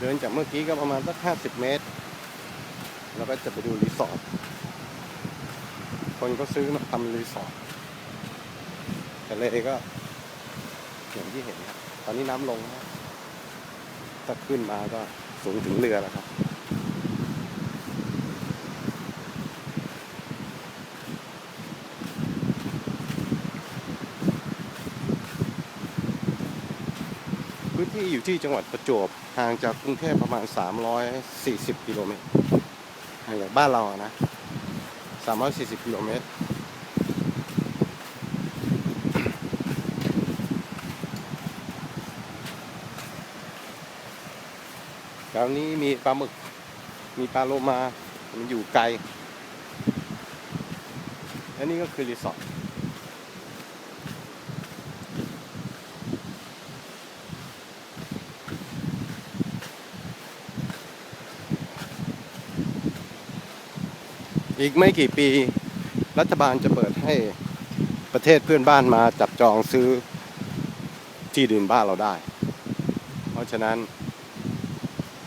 เดินจากเมื่อกี้ก็ประมาณสักห้าสิบเมตร แล้วก็จะไปดูรีสอร์ทคนก็ซื้อมาทำรีสอร์ทแต่เลยก็อย่างที่เห็นครับ ตอนนี้น้ำลงนะถ้าขึ้นมาก็สูงถึงเรือแล้วครับ ที่อยู่ที่จังหวัดประจวบห่างจากกรุงเทพประมาณ 340 กิโลเมตรห่างจากบ้านเราอะนะ 340 กิโลเมตรแถวนี้มีปลาหมึก มีปลาโลมา มันอยู่ไกล และนี่ก็คือรีสอร์ท อีกไม่กี่ปี รัฐบาลจะเปิดให้ประเทศเพื่อนบ้านมาจับจองซื้อที่ดินบ้านเราได้ เพราะฉะนั้น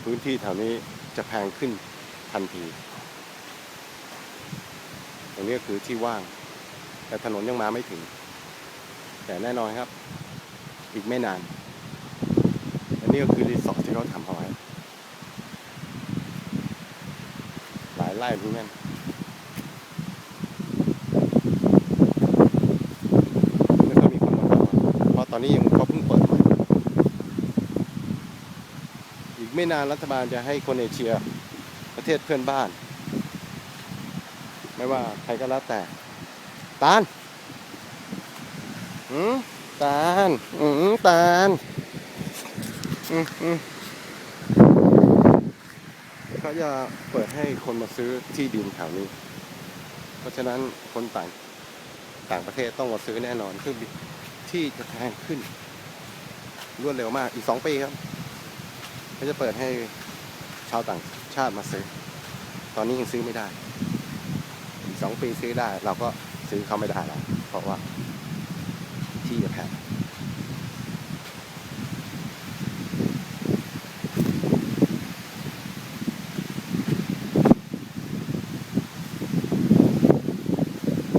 พื้นที่แถวนี้จะแพงขึ้นทันทีตรงนี้คือที่ว่าง แต่ถนนยังมาไม่ถึง แต่แน่นอนครับ อีกไม่นาน อันนี้ก็คือรีสอร์ทที่เขาทำเอาไว้หลายไร่เหมือนกัน ไม่ค่อยมีคนมาเข้าเพราะตอนนี้ยังเขาเพิ่งเปิดใหม่อีก ไม่นานรัฐบาลจะให้คนเอเชียประเทศเพื่อนบ้าน ไม่ว่าใครก็แล้วแต่ ตาลอืมตาลอืมตาลอืมอืมเขาจะเปิดให้คนมาซื้อที่ดินแถวนี้ เพราะฉะนั้นคนต่างต่างประเทศต้องมาซื้อแน่นอนคือที่จะแพงขึ้นรวดเร็วมากอีกสองปีครับ เขาจะเปิดให้ชาวต่างชาติมาซื้อ ตอนนี้ยังซื้อไม่ได้ อีกสองปีซื้อได้ เราก็ซื้อเขาไม่ได้แล้วเพราะว่าที่จะแพง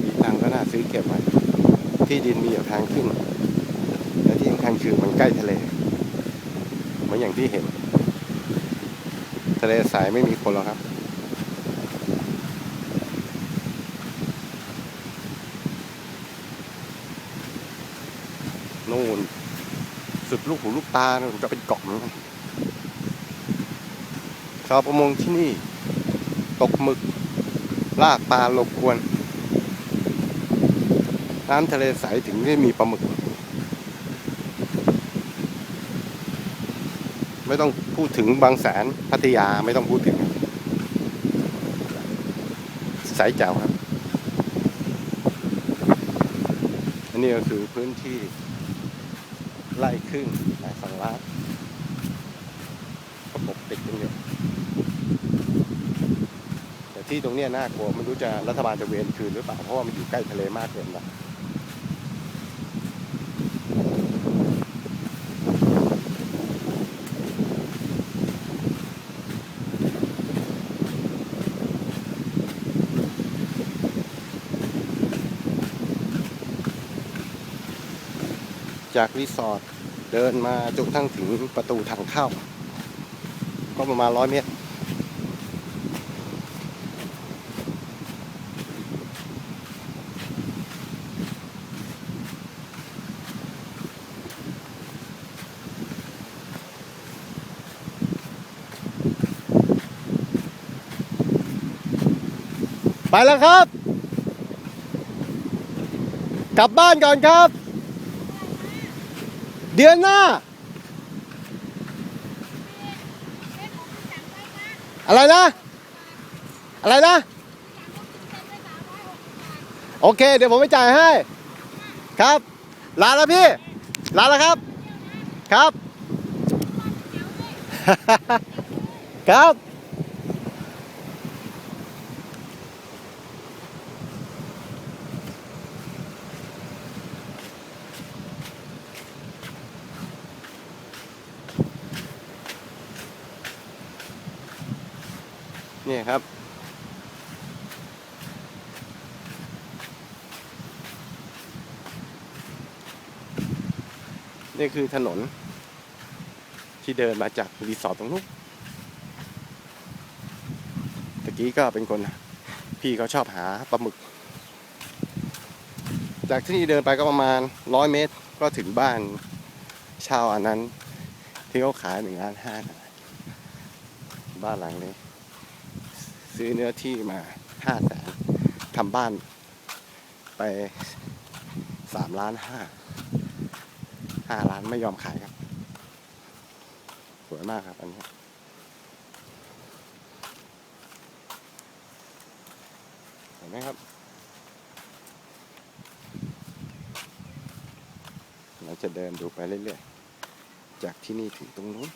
อีทางก็น่าซื้อเก็บไว้ที่ดินมีอยู่ทางขึ้น และที่สำคัญคือมันใกล้ทะเล มือนอย่างที่เห็น ทะเลสายไม่มีคนหรอกครับ นู่น สุดลูกหูลูกตาจะเป็นเกาะมือนกันชาวประมงที่นี่ ตกหมึก ลากปลาลบกวน น้ำทะเลใสถึงได้มีปลาหมึก ไม่ต้องพูดถึงบางแสนพัทยาไม่ต้องพูดถึงใสแจ๋วครับ อันนี้ก็คือพื้นที่ไล่ครึ่งหลายสองล้านก็ปกติดกันอยู่แต่ที่ตรงนี้น่ากลัวไม่รู้จะรัฐบาลจะเวนคืนหรือเปล่าเพราะว่ามันอยู่ใกล้ทะเลมากเกินไป จากรีสอร์ทเดินมาจนทั่งถึงประตูทางเข้า ก็ประมาณร้อยเมตร ไปแล้วครับ กลับบ้านก่อนครับ เดือนหน้า อะไรนะ อะไรนะ โอเค เดี๋ยวผมไปจ่ายให้ ครับ ลาแล้วพี่ ลาแล้วครับ ครับ ครับ นี่ครับ นี่คือถนน ที่เดินมาจากรีสอร์ทตรงนู้นตะกี้ก็เป็นคน พี่เขาชอบหาปลาหมึก จากที่นี่เดินไปก็ประมาณร้อยเมตรก็ถึงบ้านชาวอันนั้น ที่เขาขายหนึ่งล้านห้าบ้านหลังนี้ ซื้อเนื้อที่มาห้าแสนทำบ้านไปสามล้านห้าห้าล้านไม่ยอมขายครับ สวยมากครับอันนี้เห็นไหมครับเราจะเดินดูไปเรื่อยๆ จากที่นี่ถึงตรงนู้น